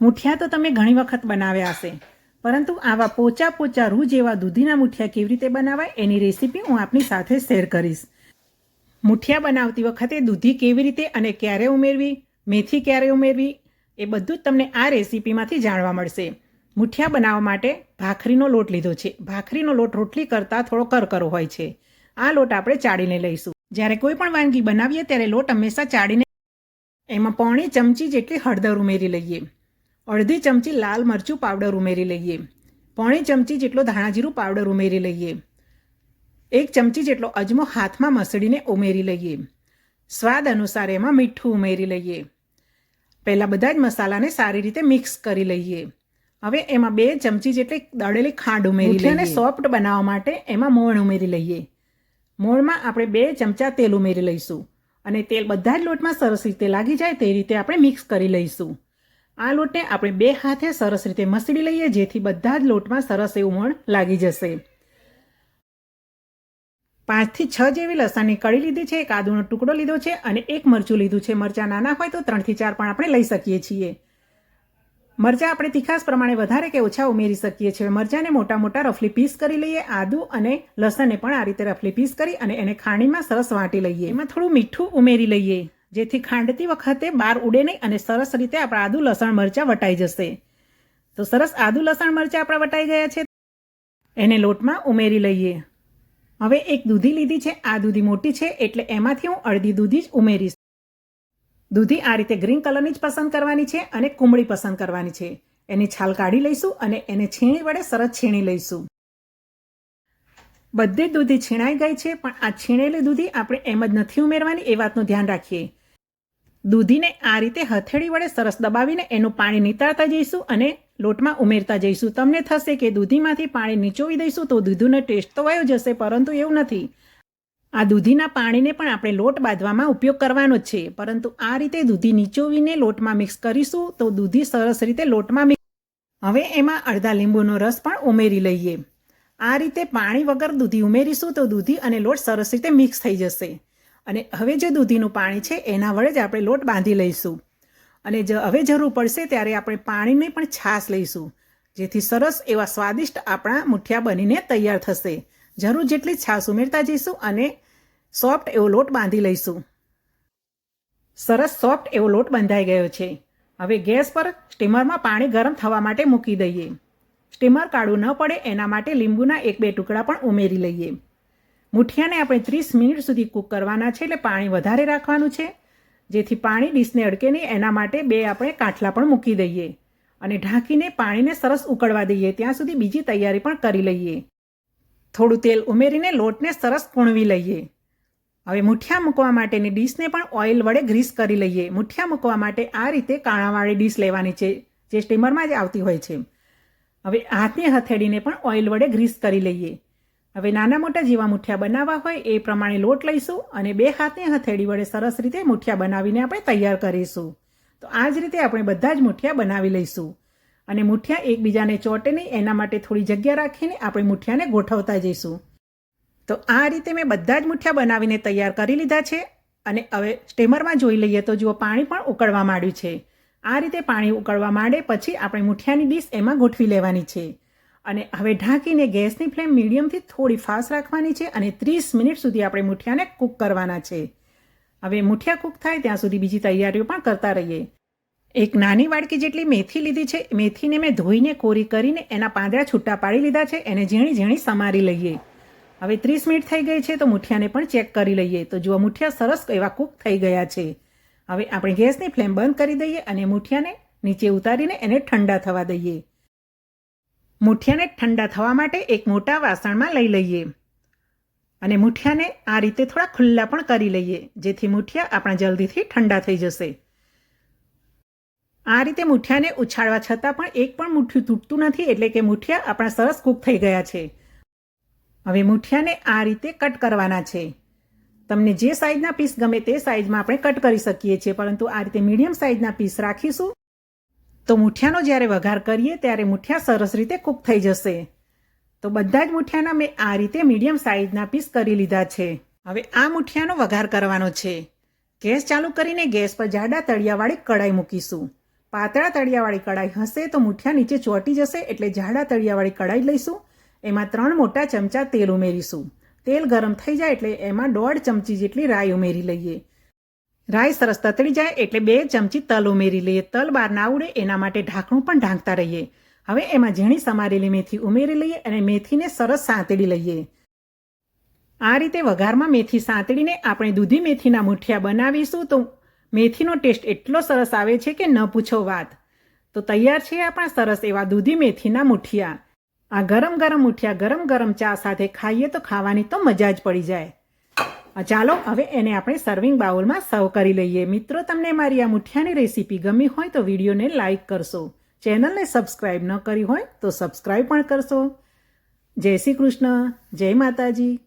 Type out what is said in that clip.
મુઠિયા તો તમે ઘણી વખત બનાવ્યા હશે. પરંતુ આવા પોચા પોચા રૂ જેવા દૂધીના મુઠિયા કેવી રીતે બનાવાય એની રેસીપી હું આપની સાથે શેર કરીશ. મુઠિયા બનાવતી વખતે દૂધી કેવી રીતે અને ક્યારે ઉમેરવી, મેથી ક્યારે ઉમેરવી, એ બધું જ તમને આ રેસીપીમાંથી જાણવા મળશે. મુઠિયા બનાવવા માટે ભાખરીનો લોટ લીધો છે. ભાખરીનો લોટ રોટલી કરતાં થોડો કરકરો હોય છે. આ લોટ આપણે ચાળીને લઈશું. જ્યારે કોઈ પણ વાનગી બનાવીએ ત્યારે લોટ હંમેશા ચાળીને એમાં પોણી ચમચી જેટલી હળદર ઉમેરી લઈએ. અડધી ચમચી લાલ મરચું પાવડર ઉમેરી લઈએ. પોણી ચમચી જેટલો ધાણાજીરું પાવડર ઉમેરી લઈએ. એક ચમચી જેટલો અજમો હાથમાં મસળીને ઉમેરી લઈએ. સ્વાદ અનુસાર એમાં મીઠું ઉમેરી લઈએ. પહેલાં બધા જ મસાલાને સારી રીતે મિક્સ કરી લઈએ. હવે એમાં બે ચમચી જેટલી દળેલી ખાંડ ઉમેરી લઈએ અને સોફ્ટ બનાવવા માટે એમાં મોણ ઉમેરી લઈએ. મોણમાં આપણે બે ચમચા તેલ ઉમેરી લઈશું. અને તેલ બધા જ લોટમાં સરસ રીતે લાગી જાય તે રીતે આપણે મિક્સ કરી લઈશું. આ લોટને આપણે બે હાથે સરસ રીતે મસળી લઈએ, જેથી બધા જ લોટમાં સરસ એવું મણ લાગી જશે. પાંચથી છ જેવી લસણની કળી લીધી છે, એક આદુનો ટુકડો લીધો છે અને એક મરચું લીધું છે. મરચાં નાના હોય તો ત્રણથી ચાર પણ આપણે લઈ શકીએ છીએ. મરચાં આપણે તીખાસ પ્રમાણે વધારે કે ઓછા ઉમેરી શકીએ છીએ. મરચાંને મોટા મોટા રફલી પીસ કરી લઈએ, આદુ અને લસણને પણ આ રીતે રફલી પીસ કરી અને એને ખાણીમાં સરસ વાટી લઈએ. એમાં થોડું મીઠું ઉમેરી લઈએ. જેથી ખાંડતી વખતે બહાર ઉડે નહીં અને સરસ રીતે આપણા આદુ લસણ મરચાં વટાઈ જશે. તો સરસ આદુ લસણ મરચાં આપણા વટાઈ ગયા છે. એને લોટમાં ઉમેરી લઈએ. હવે એક દૂધી લીધી છે. આ દૂધી મોટી છે, એટલે એમાંથી હું અડધી દૂધી જ ઉમેરીશ. દૂધી આ રીતે ગ્રીન કલરની જ પસંદ કરવાની છે અને કુમળી પસંદ કરવાની છે. એની છાલ કાઢી લઈશું અને એને છીણી વડે સરસ છીણી લઈશું. બધી દૂધી છીણાઈ ગઈ છે, પણ આ છીણેલી દૂધી આપણે એમ જ નથી ઉમેરવાની, એ વાતનું ધ્યાન રાખીએ. દૂધીને આ રીતે હથેળી વડે સરસ દબાવીને એનું પાણી નીતાળતા જઈશું અને લોટમાં ઉમેરતા જઈશું. તમને થશે કે દૂધીમાંથી પાણી નીચોવી દઈશું તો દૂધીનો ટેસ્ટ તો વયો જશે, પરંતુ એવું નથી. આ દૂધીના પાણીને પણ આપણે લોટ બાંધવામાં ઉપયોગ કરવાનો જ છે. પરંતુ આ રીતે દૂધી નીચોવીને લોટમાં મિક્સ કરીશું તો દૂધી સરસ રીતે લોટમાં મિક્સ હવે એમાં અડધા લીંબુનો રસ પણ ઉમેરી લઈએ. આ રીતે પાણી વગર દૂધી ઉમેરીશું તો દૂધી અને લોટ સરસ રીતે મિક્સ થઈ જશે. અને હવે જે દૂધીનું પાણી છે, એના વડે જ આપણે લોટ બાંધી લઈશું. અને જ હવે જરૂર પડશે ત્યારે આપણે પાણીની પણ છાશ લઈશું, જેથી સરસ એવા સ્વાદિષ્ટ આપણા મુઠિયા બનીને તૈયાર થશે. જરૂર જેટલી છાશ ઉમેરતા જઈશું અને સોફ્ટ એવો લોટ બાંધી લઈશું. સરસ સોફ્ટ એવો લોટ બંધાઈ ગયો છે. હવે ગેસ પર સ્ટીમરમાં પાણી ગરમ થવા માટે મૂકી દઈએ. સ્ટીમર કાળું ન પડે, એના માટે લીંબુના એક બે ટુકડા પણ ઉમેરી લઈએ. મુઠિયાને આપણે ત્રીસ મિનિટ સુધી કૂક કરવાના છે એટલે પાણી વધારે રાખવાનું છે. જેથી પાણી ડીશને અડકે નહીં, એના માટે બે આપણે કાંઠલા પણ મૂકી દઈએ. અને ઢાંકીને પાણીને સરસ ઉકળવા દઈએ, ત્યાં સુધી બીજી તૈયારી પણ કરી લઈએ. થોડું તેલ ઉમેરીને લોટને સરસ પૂણવી લઈએ. હવે મુઠિયા મૂકવા માટેની ડીશને પણ ઓઇલ વડે ગ્રીસ કરી લઈએ. મુઠિયા મૂકવા માટે આ રીતે કાણાવાળી ડીશ લેવાની છે, જે સ્ટીમરમાં જ આવતી હોય છે. હવે હાથની હથેળીને પણ ઓઇલ વડે ગ્રીસ કરી લઈએ. હવે નાના મોટા જેવા મુઠિયા બનાવવા હોય એ પ્રમાણે લોટ લઈશું અને બે હાથની હથેળી વડે સરસ રીતે મુઠિયા બનાવીને આપણે તૈયાર કરીશું. તો આ જ રીતે આપણે બધા જ મુઠિયા બનાવી લઈશું. અને મુઠિયા એકબીજાને ચોટે નહીં, એના માટે થોડી જગ્યા રાખીને આપણે મુઠિયાને ગોઠવતા જઈશું. તો આ રીતે મેં બધા જ મુઠિયા બનાવીને તૈયાર કરી લીધા છે. અને હવે સ્ટેમરમાં જોઈ લઈએ તો જુઓ પાણી પણ ઉકળવા માંડ્યું છે. આ રીતે પાણી ઉકળવા માંડે પછી આપણે મુઠિયાની ડીશ એમાં ગોઠવી લેવાની છે. અને હવે ઢાંકીને ગેસની ફ્લેમ મીડિયમથી થોડી ફાસ્ટ રાખવાની છે અને ત્રીસ મિનિટ સુધી આપણે મુઠિયાને કૂક કરવાના છે. હવે મુઠિયા કૂક થાય ત્યાં સુધી બીજી તૈયારીઓ પણ કરતા રહીએ. એક નાની વાડકી જેટલી મેથી લીધી છે, મેથીને મેં ધોઈને કોરી કરીને એના પાંદડા છૂટા પાડી લીધા છે, એને ઝીણી ઝીણી સમારી લઈએ. હવે ત્રીસ મિનિટ થઈ ગઈ છે તો મુઠિયાને પણ ચેક કરી લઈએ. તો જુઓ મુઠિયા સરસ એવા કૂક થઈ ગયા છે. હવે આપણે ગેસની ફ્લેમ બંધ કરી દઈએ અને મુઠિયાને નીચે ઉતારીને એને ઠંડા થવા દઈએ. મુઠિયાને ઠંડા થવા માટે એક મોટા વાસણમાં લઈ લઈએ. અને મુઠિયાને આ રીતે થોડા ખુલ્લા પણ કરી લઈએ, જેથી મુઠિયા આપણા જલ્દીથી ઠંડા થઈ જશે. આ રીતે મુઠિયાને ઉછાળવા છતાં પણ એક પણ મુઠ્ઠું તૂટતું નથી એટલે કે મુઠિયા આપણા સરસ કૂક થઈ ગયા છે. હવે મુઠિયાને આ રીતે કટ કરવાના છે. તમને જે સાઇઝના પીસ ગમે તે સાઇઝમાં આપણે કટ કરી શકીએ છીએ, પરંતુ આ રીતે મીડિયમ સાઇઝના પીસ રાખીશું તો મુઠિયાનો જ્યારે વઘાર કરીએ ત્યારે મુઠિયા સરસ રીતે કૂક થઈ જશે. તો બધા જ મુઠિયાના મેં આ રીતે મીડિયમ સાઇઝના પીસ કરી લીધા છે. હવે આ મુઠિયાનો વઘાર કરવાનો છે. ગેસ ચાલુ કરીને ગેસ પર જાડા તળિયાવાળી કડાઈ મૂકીશું. પાતળા તળિયાવાળી કડાઈ હશે તો મુઠિયા નીચે ચોંટી જશે એટલે જાડા તળિયાવાળી કડાઈ લઈશું. એમાં ત્રણ મોટા ચમચા તેલ ઉમેરીશું. તેલ ગરમ થઈ જાય એટલે એમાં દોઢ ચમચી જેટલી રાઈ ઉમેરી લઈએ. રાઈ સરસ તતડી જાય એટલે બે ચમચી તલ ઉમેરી લઈએ. તલ બહાર ના ઉડે, એના માટે ઢાંકણું પણ ઢાંકતા રહીએ. હવે એમાં ઝીણી સમારેલી મેથી ઉમેરી લઈએ અને મેથીને સરસ સાંતળી લઈએ. આ રીતે વઘારમાં મેથી સાંતળીને આપણે દૂધી મેથીના મુઠિયા બનાવીશું તો મેથીનો ટેસ્ટ એટલો સરસ આવે છે કે ન પૂછો વાત. તો તૈયાર છે આપણા સરસ એવા દૂધી મેથીના મુઠિયા. આ ગરમ ગરમ મુઠિયા ગરમ ગરમ ચા સાથે ખાઈએ તો ખાવાની તો મજા જ પડી જાય. ચાલો હવે એને આપણે સર્વિંગ બાઉલમાં સર્વ કરી લઈએ. મિત્રો, તમને મારી આ મુઠિયાની રેસીપી ગમી હોય તો વિડીયોને લાઇક કરશો. ચેનલને સબસ્ક્રાઇબ ન કરી હોય તો સબસ્ક્રાઇબ પણ કરશો. જય શ્રી કૃષ્ણ. જય માતાજી.